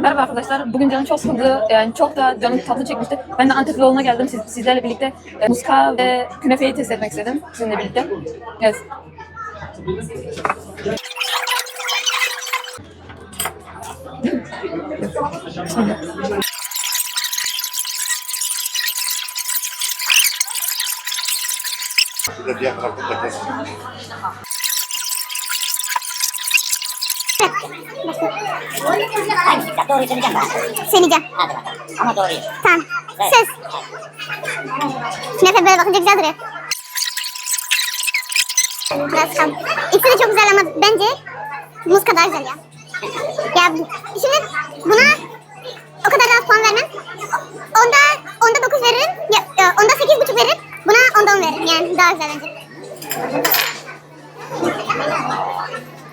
Merhaba arkadaşlar. Bugün canım çok sıkıldı. Yani çok da canım tatlı çekmişti. Ben de Antepiloğlu'na geldim. Siz, sizlerle birlikte e, muska ve künefeyi test etmek istedim. Sizinle birlikte. Evet. De diğer tarafını da Hangi kitap? Doğruyu söyleyeceğim ben. Söyleyeceğim. Hadi bakalım. Ama doğruyu. Tamam. Evet. Söz. Şimdi tabii böyle bakınca güzel duruyor. Biraz kan. İkisi de çok güzel ama bence muz kadar güzel ya. Ya şimdi buna o kadar rahat puan vermem. Onda onda 9 veririm. Ya, e, onda 8,5 veririm. Buna onda 10 veririm. Yani daha güzel bence.